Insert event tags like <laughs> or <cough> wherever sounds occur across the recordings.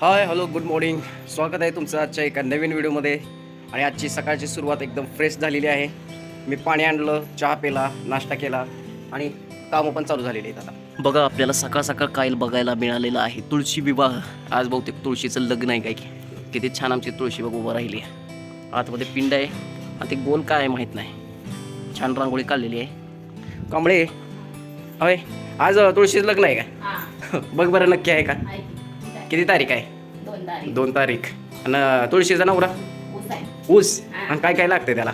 Hi hello good morning. स्वागत आहे तुमचं आजच्या एका नवीन व्हिडिओमध्ये. आणि आजची सकाळची सुरुवात एकदम फ्रेश झालेली आहे. मी पाणी आणलं चहा पिला नाश्ता केला आणि कामं पण चालू झालेली आहेत आता. बघा आपल्याला सकाळ सकाळ काय बघायला मिळालेलं आहे तुळशी विवाह. आज बहुतेक तुळशीचं लग्न आहे काय की किती छान आमची तुळशी बघ उभं राहिली आहे. आतमध्ये पिंड आहे. आणि ते गोल काय आहे माहीत नाही. छान रांगोळी काढलेली आहे. कांबळे होय आज तुळशीचं लग्न आहे का? <laughs> बघ बरं नक्की आहे का? किती तारीख आहे? दोन तारीख. दोन तारीख. आणि तुळशीचा नवरा? ऊस आहे. ऊस. आणि काय काय लागतंय त्याला?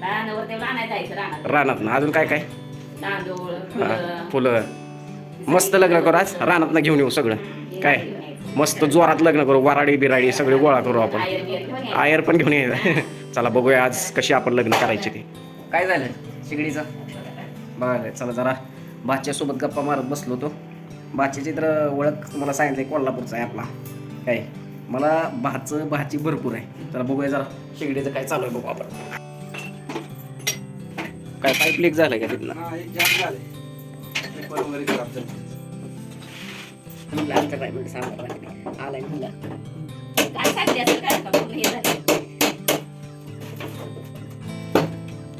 रानावर जायचं रानात रानात. ना अजून काय काय? तांदूळ हा, फुलं. फुलं. मस्त लग्न करू आज. रानात घेऊन येऊ सगळं. काय? मस्त जोरात लग्न करू. वराडी बिराडी सगळे गोळा करू आपण. आयर बियर घेऊन यायचं. आयर पण घेऊन यायचं. <laughs> चला बघूया आज कशी आपण लग्न करायची ते. काय झालं? शिगडीचं? बरं चला जरा बाच्या सोबत गप्पा मारत बसलो होतो. बाच्याची तर ओळख मला सांगितली कोल्हापूरचा आहे आपला. काय? मला भाचं भाची भरपूर आहे. जरा बघूया जरा शिगडीचं काय चालू आहे बघू आपण. काय पाईप लीक झालंय का तिथनं? सांगा बरं. आलाय हे झालं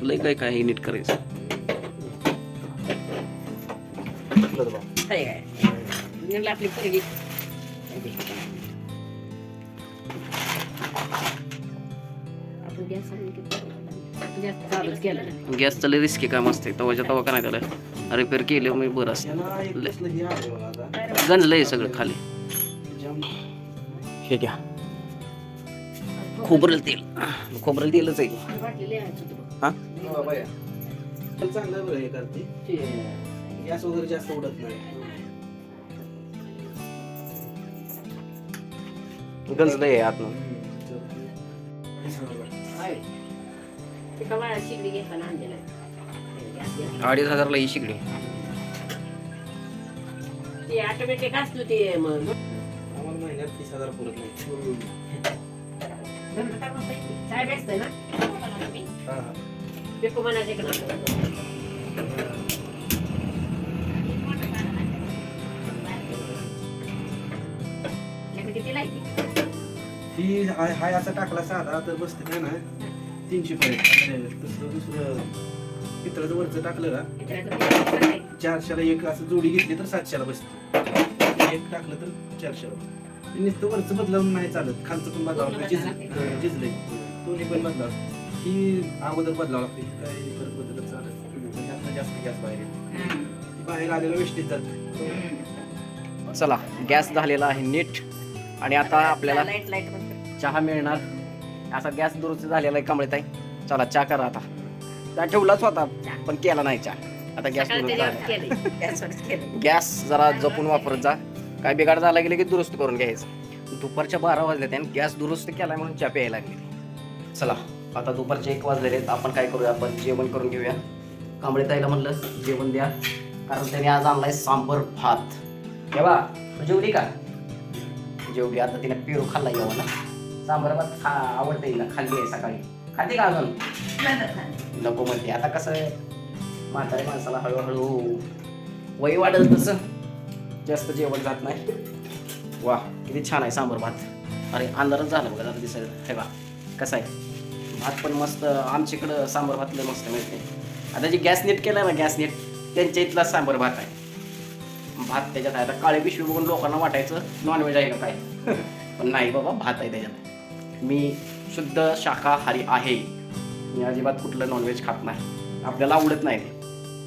लय काय काय नीट करायचं. काय? आपली आपण गॅस गॅस चालूच केलं ना. गॅसचं लय रिस्की काम असते तवाच्या तवा का नाही त्याला रिपेअर केले मी बरं असतं गंजलंय सगळं खाली हे घ्या खोबरेल तेल खोबरेल तेलच आहे आहे बघ. हा चांगलं बरं हे करते गॅस वगैरे जास्त उडत नाही आतनं आहे. ते घेतला. अडीच हजारला ही ते ऑटोमॅटिक असतो ते मग आम्हाला महिन्यात तीस हजार पुरत नाही साहेब असतंय ना हा, हा. ही हाय हाय असा टाकला साधा तर बसते काय ना तीनशे पर्यंत. दुसरं दुसरं पितळाचं वरचं टाकलं का? चारशेला एक असं जोडी घेतली तर सातशेला बसते. एक टाकलं तर चारशेला ते नुसतं वरचं बदलावून नाही चालत. खालचं पण बदलावं लागतं. जिज. जिजलंय. दोन्ही पण बदलावं. ही अगोदर बदलावं लागते. ही काय परत बदलत चालत त्यातनं जास्त गॅस बाहेर येते. बाहेर आलेलं वेस्टेज जातं. चला गॅस झालेला आहे नीट. आणि आता आपल्याला लाइट लाइट. चहा मिळणार. असा गॅस दुरुस्त झालेला आहे कमळत आहे चला चहा करा आता. चहा ठेवलाच होता पण केला नाही चहा. आता गॅस दुरुस्त झाला. गॅस जरा जपून वापरत जा. काय बिघाड झाला गेले की दुरुस्त करून घ्यायचं. दुपारच्या बारा वाजले त्याने गॅस दुरुस्त केलाय म्हणून चहा प्यायला लागली. चला आता दुपारचे एक वाजलेले आहेत. आपण काय करूया? आपण जेवण करून घेऊया. कांबळे ताईला म्हणलं जेवण द्या. कारण त्याने आज आणलाय सांबर भात. केव्हा तू जेवली का? जेवली. आता तिने पेरू खाल्ला येऊ ना. सांबर भात खा आवडते ना खाल्ली आहे सकाळी. खाते का अजून? नको म्हणते. आता कसं आहे? म्हातारे माणसाला हळूहळू वय वाढत तसं. जास्त जेवण जात नाही. वा किती छान आहे सांबर भात. अरे अंधारच झालं बघा जरा दिसायला. हे बा कसं आहे? भात पण मस्त आमच्याकडं सांबर भात लय मस्त मिळते. आता जे गॅस नीट केला ना गॅस नीट त्यांच्या इथला सांबर भात आहे. भात त्याच्यात आहे. आता काळे पिशवी बघून लोकांना वाटायचं नॉनव्हेज आहे का काय? <laughs> पण नाही बाबा भात आहे त्याच्यात. मी शुद्ध शाकाहारी आहे. मी अजिबात कुठलं नॉनव्हेज खात नाही. आपल्याला आवडत नाही ते.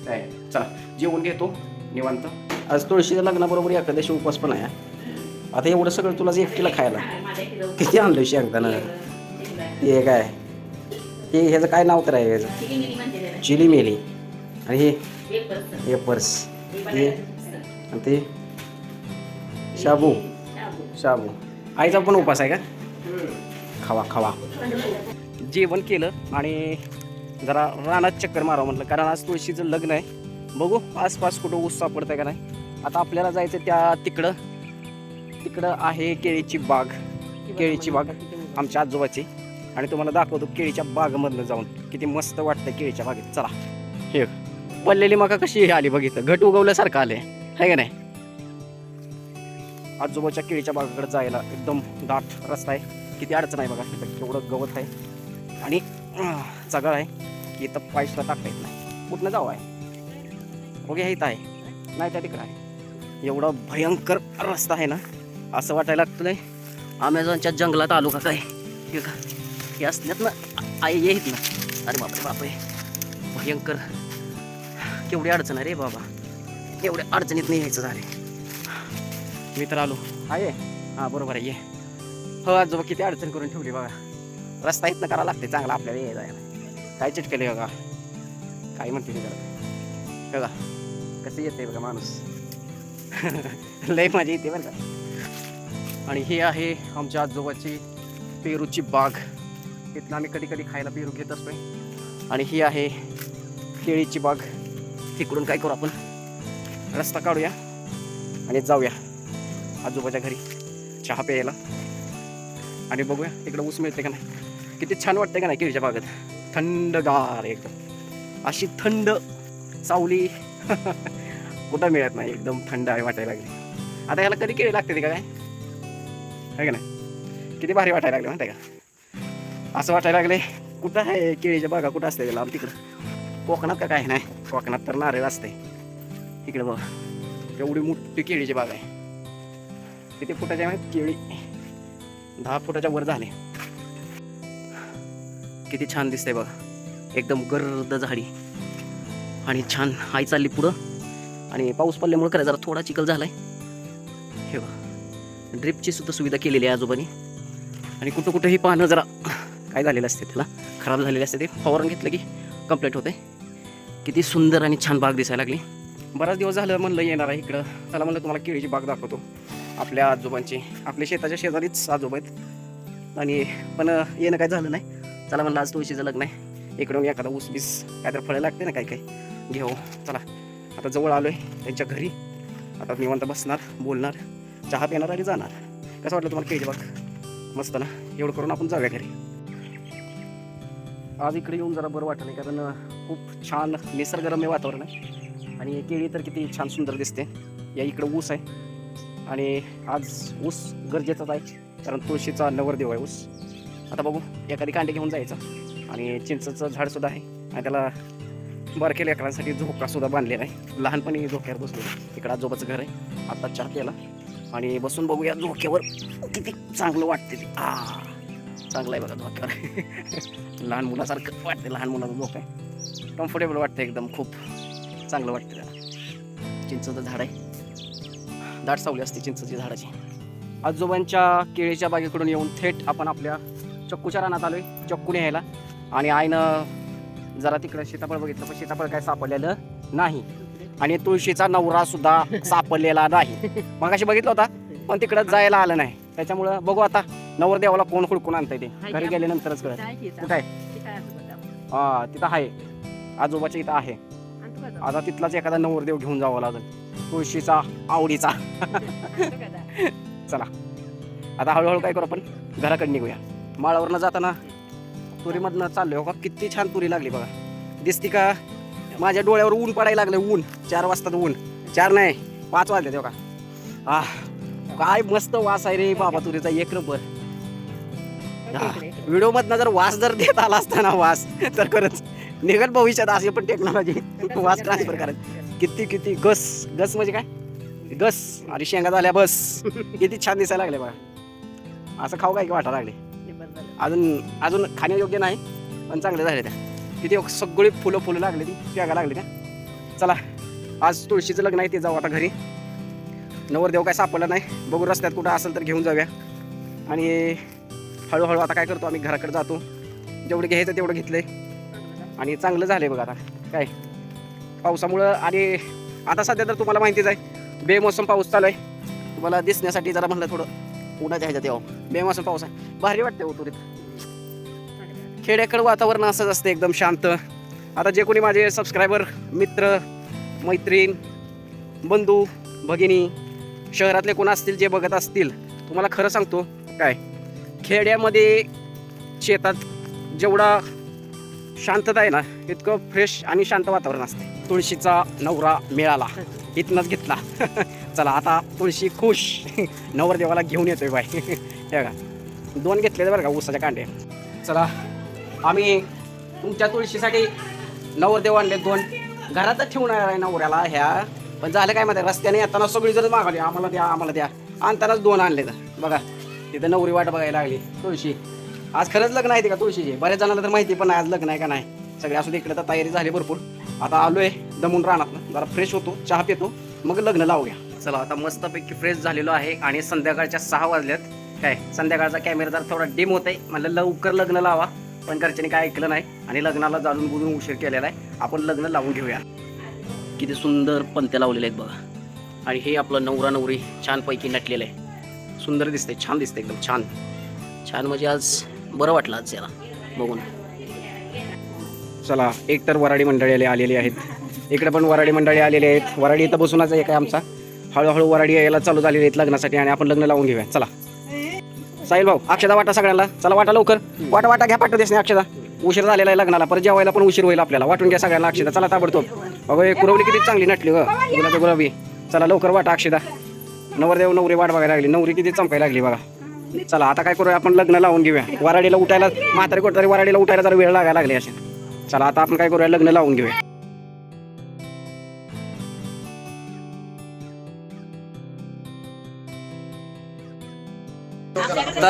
काय? चला जेवण घेतो निवांत. आज तुळशीच्या लग्नाबरोबर एखाद्याशी उपवास पण आहे. आता एवढं सगळं तुला एकटीला खायला. किती आणलं शेंगदाणा? हे काय? हे ह्याचं काय नाव तर आहे ह्याचं चिली मेली आणि हे? हे हे? बटाट्याचं. आणि ते? शाबू. शाबू. शाबू आईचा पण उपास आहे का. खावा खावा. जेवण केलं आणि जरा रानात चक्कर मारावं म्हटलं. कारण आज तुळशीचं लग्न आहे. बघू आसपास कुठं ऊस सापडतंय का नाही. आता आपल्याला जायचं त्या तिकडं. तिकडं आहे केळीची बाग. केळीची बाग आमच्या आजोबाची. आणि तुम्हाला दाखवतो केळीच्या बागमधनं जाऊन. किती मस्त वाटतं केळीच्या बागेत. चला. हे पडलेली मका कशी आली बघितलं घट उगवल्यासारखं आले आहे का नाही? आजोबाच्या केळीच्या बागाकडे जायला एकदम दाट रस्ता आहे. किती अडचण आहे बघा. इथं केवढं गवत आहे. आणि चगळ आहे. इथं पाय सुद्धा टाकता येत नाही. कुठनं जावं आहे? ओके इथं आहे. नाही त्या तिकडं आहे. एवढा भयंकर रस्ता आहे ना. असं वाटायला लागतं नाही अमेझॉनच्या जंगलात आलो का काय? ठीक का हे असण्यात ना. आई येत ना अरे बापरे बापरे. भयंकर. केवढी अडचण आहे रे बाबा. एवढ्या अडचणीत नाही यायचं झाले. मी तर आलो. आहे हां बरोबर आहे ये. हो आजोबा किती अडचण करून ठेवली बघा. रस्ता इथनं करावं लागते चांगला आपल्याला ये जायला काय चिटकेले बघा. काय म्हणते ते जरा. बघा कसं येते बघा माणूस. <laughs> लय माझी येते बरं का. आणि ही आहे आमच्या आजोबाची पेरूची बाग. इथनं आम्ही कधी कधी खायला पेरू घेत असतोय. आणि ही आहे केळीची बाग. तिकडून काय करू आपण? रस्ता काढूया आणि जाऊया. आजोबाच्या घरी चहा प्यायला. आणि बघूया इकडं ऊस मिळते का नाही? किती छान वाटते का नाही केळीच्या बागेत? थंडगार एकदम. अशी थंड सावली. <laughs> कुठं मिळत नाही एकदम थंड आहे वाटायला लागली. आता याला कधी केळी लागते ते का काय? आहे का नाही? किती भारी वाटायला लागले माहिती आहे का? असं वाटायला लागले कुठं आहे केळीच्या बागा? कुठं असते त्याला तिकडं? कोकणात का काय नाही? कोकणात तर नारळ असते. इकडे बघ एवढी मोठी केळीची बाग आहे. किती फुटाच्या माहिती? केळी. दहा फुटाच्या वर झाले. किती छान दिसतंय बघ. एकदम गर्द झाडी. आणि छान हाय चालली पुढं. आणि पाऊस पडल्यामुळे खरं जरा थोडा चिखल झालाय. हे बघ. ड्रिपची सुद्धा सुविधा केलेली आहे आजोबांनी. आणि कुठं कुठं ही पानं जरा काय झालेलं असते त्याला. खराब झालेले असते ते. फवारून घेतलं की कंप्लीट होते किती सुंदर आणि छान बाग दिसायला लागली. बराच दिवस झालं म्हणलं येणार आहे इकडं. चला म्हणलं तुम्हाला केळीची बाग दाखवतो. आपल्या आजोबांची आपल्या शेताच्या शेजारीच आजोबा आहेत. आणि पण येणं काय झालं नाही. चला म्हणलं आज तुळशीचं लग्न आहे. इकडून एखादा ऊस बीस काहीतरी फळं लागते ना काही काही. घेऊ. चला. आता जवळ आलो आहे त्यांच्या घरी. आता निवांत बसणार बोलणार. चहा पिणार आणि जाणार. कसं वाटलं तुम्हाला केळीची बाग? मस्त ना? एवढं करून आपण जाऊया घरी. आज इकडे येऊन जरा बरं वाटलं कारण खूप छान निसर्गरम्य वातावरण आहे. आणि केळी तर किती छान सुंदर दिसते. या इकडं ऊस आहे. आणि आज ऊस गरजेचाच आहे कारण तुळशीचा नवरदेव आहे ऊस. आता बघू एखादी कांडे घेऊन जायचं. आणि चिंचचं झाडसुद्धा आहे. आणि त्याला बारके लेकरांसाठी झोकासुद्धा बांधलेला आहे. लहानपणी झोक्यावर बसलो इकडं आजोबाचं घर आहे. आता चहा केला आणि बसून बघूया झोक्यावर किती चांगलं वाटते ते. आ चांगलं आहे बघा झोक्यावर. <laughs> लहान मुलासारखं वाटते लहान मुलाचं झोक आहे. कम्फर्टेबल वाटतं एकदम खूप चांगलं वाटतं त्याला. चिंचचं झाड आहे. दाट सावली असते चिंचची झाडाची. आजोबांच्या केळीच्या बागेकडून येऊन थेट आपण आपल्या चक्कूच्या रानात आलोय चक्कू न्यायला आणि आईनं जरा तिकडं सीताफळ बघितलं पण सीताफळ काय सापडलेलं नाही. आणि तुळशीचा नवरा सुद्धा सापडलेला नाही. मग अशी बघितलं होता पण तिकडं जायला आलं नाही. त्याच्यामुळं बघू आता नवरदेवाला कोण हुडकून आणतंय ते. घरी गेल्यानंतरच कळत कुठं आहे? हा तिथं आहे. आजोबाच्या इथं आहे. आता तिथलाच एखादा नवरदेव घेऊन जावं लागेल. तुळशीचा आवडीचा. चला. आता हळूहळू काय करू आपण? घराकडे निघूया. माळावरनं जाताना तुरीमधनं चाललोय. हो का किती छान तुरी लागली बघा. दिसती का? माझ्या डोळ्यावर ऊन पडायला लागलं ऊन. चार वाजता ऊन. चार नाही पाच वाजले तेव्हा का काय मस्त वास आहे रे बाबा तुरीचा. एक नंबर. व्हिडिओ मधनं जर वास जर देत आला असता ना वास तर खरंच निघत भविष्यात असे पण टेक्नॉलॉजी <laughs> वास ट्रान्सफर करायचं. किती किती? गस गस म्हणजे काय? गस अरे शेंगा झाल्या बस. किती छान दिसायला लागले बघा. असं खाऊ काय की वाटा लागले? अजून अजून खाण्यायोग्य नाही पण चांगले झाले त्या. किती सगळी फुलं फुलं लागली ती. शेगा लागली त्या. चला आज तुळशीचं लग्न आहे ते जाऊ आता घरी. नवरदेव काय सापडला नाही. बघू रस्त्यात कुठं असेल तर घेऊन जाऊया. आणि हळूहळू आता काय करतो? आम्ही घराकडे जातो. जेवढं घ्यायचं तेवढं घेतलंय. आणि चांगलं झालंय बघा आता. काय? पावसामुळं आणि आता सध्या तर तुम्हाला माहितीच आहे बेमोसम पाऊस चालू आहे. तुम्हाला दिसण्यासाठी जरा म्हणलं थोडं उन्हाच्या ह्याच्यात यावं. बेमोसम पाऊस आहे. भारी वाटते उतुरीत हो, खेड्याकडं वातावरण असंच असतं एकदम शांत. आता जे कोणी माझे सबस्क्रायबर मित्र मैत्रीण बंधू भगिनी शहरातले कोण असतील जे बघत असतील तुम्हाला खरं सांगतो काय? खेड्यामध्ये शेतात जेवढा शांतता आहे ना इतकं फ्रेश आणि शांत वातावरण असते तुळशीचा नवरा मिळाला. इथनंच घेतला. <laughs> चला आता तुळशी खुश. <laughs> नवरदेवाला घेऊन येतोय बाय <laughs> हे बघा. दोन घेतले बरं का ऊसाच्या कांडे चला आम्ही तुमच्या तुळशीसाठी नवरदेव आणले दोन. घरातच ठेवणार आहे नवऱ्याला ह्या. पण झालं काय माहिती रस्त्याने येताना सगळी जण मागाली आम्हाला द्या आम्हाला द्या. आणतानाच दोन आणले बघा तिथं नवरी वाट बघायला लागली तुळशी. आज खरंच लग्न आहे ते का तुळशीचे. बऱ्याच जणांना तर माहिती पण आज लग्न आहे का नाही. सगळे असू दे इकडे तर तयारी झाली भरपूर. आता आलोय दमून राहणार जरा फ्रेश होतो चहा पितो मग लग्न लावूया. चला आता मस्तपैकी फ्रेश झालेलो आहे आणि संध्याकाळच्या सहा वाजल्यात. काय संध्याकाळचा कॅमेरा जरा थोडा डिम होत आहे म्हणलं लवकर लग्न लावा. पण घरच्यांनी काय ऐकलं नाही आणि लग्नाला जाणून बुजून उशीर केलेला आहे. आपण लग्न लावून घेऊया. किती सुंदर पंत्या लावलेले आहेत बघा. आणि हे आपलं नवरा नवरी छानपैकी नटलेलं आहे. सुंदर दिसते छान दिसते एकदम छान. छान म्हणजे आज बरं वाटलं आज याला. बघून चला एक तर वराडी मंडळी आलेली आहेत. इकडे पण वराडी मंडळी आलेली आहेत. वराडी इथं बसूनच एक आहे आमचा. हळूहळू वराडी यायला चालू झालेली आहेत लग्नासाठी आणि आपण लग्न लावून घेऊया. चला. साहिल भाऊ अक्षदा वाटा सगळ्यांना. चला वाटा लवकर. वाटा वाटा घ्या पाठवतेस नाही अक्षदा. उशीर झालेला आहे लग्नाला. परत जेवायला पण उशीर होईल आपल्याला. वाटून घ्या सगळ्यांना अक्षदा. चला ताबडतोब. अगं हे कुरवली किती चांगली नटली ग. गुलाबी गुलाबी. चला लवकर वाटा अक्षदा. नवरदेव नवरी वाट बघायला लागली. नवरी किती चमकायला लागली बघा. चला आता काय करूया? आपण लग्न लावून घेऊया. वराडीला उठायला म्हातारी कोणतरी वराडीला उठायला जरा वेळ लागायला लागली असे चला आता आपण काय करूया लग्न लावून घेऊया.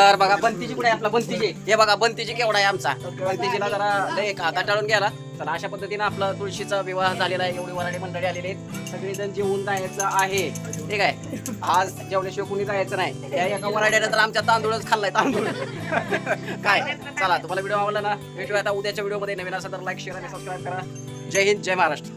तर बघा बंतीची कुठे आपला? बंतीजी. हे बघा बंतीजी केवढा आहे आमचा. बंतीजीला जरा लय टाळून गेला. तर अशा पद्धतीने आपला तुळशीचा विवाह झालेला आहे. एवढी वराडी मंडळी आलेली आहेत. सगळेजण जेवून जायचं आहे. ठीक आहे? आज जेवल्याशिवाय कुणी जायचं नाही. या एका वराड्याने तर आमच्या तांदूळच खाल्लाय तांदूळ. काय? चला तुम्हाला व्हिडिओ आवडला ना? भेटूया आता उद्याच्या व्हिडिओमध्ये नवीन असं तर लाईक शेअर आणि सबस्क्राईब करा. जय हिंद जय महाराष्ट्र.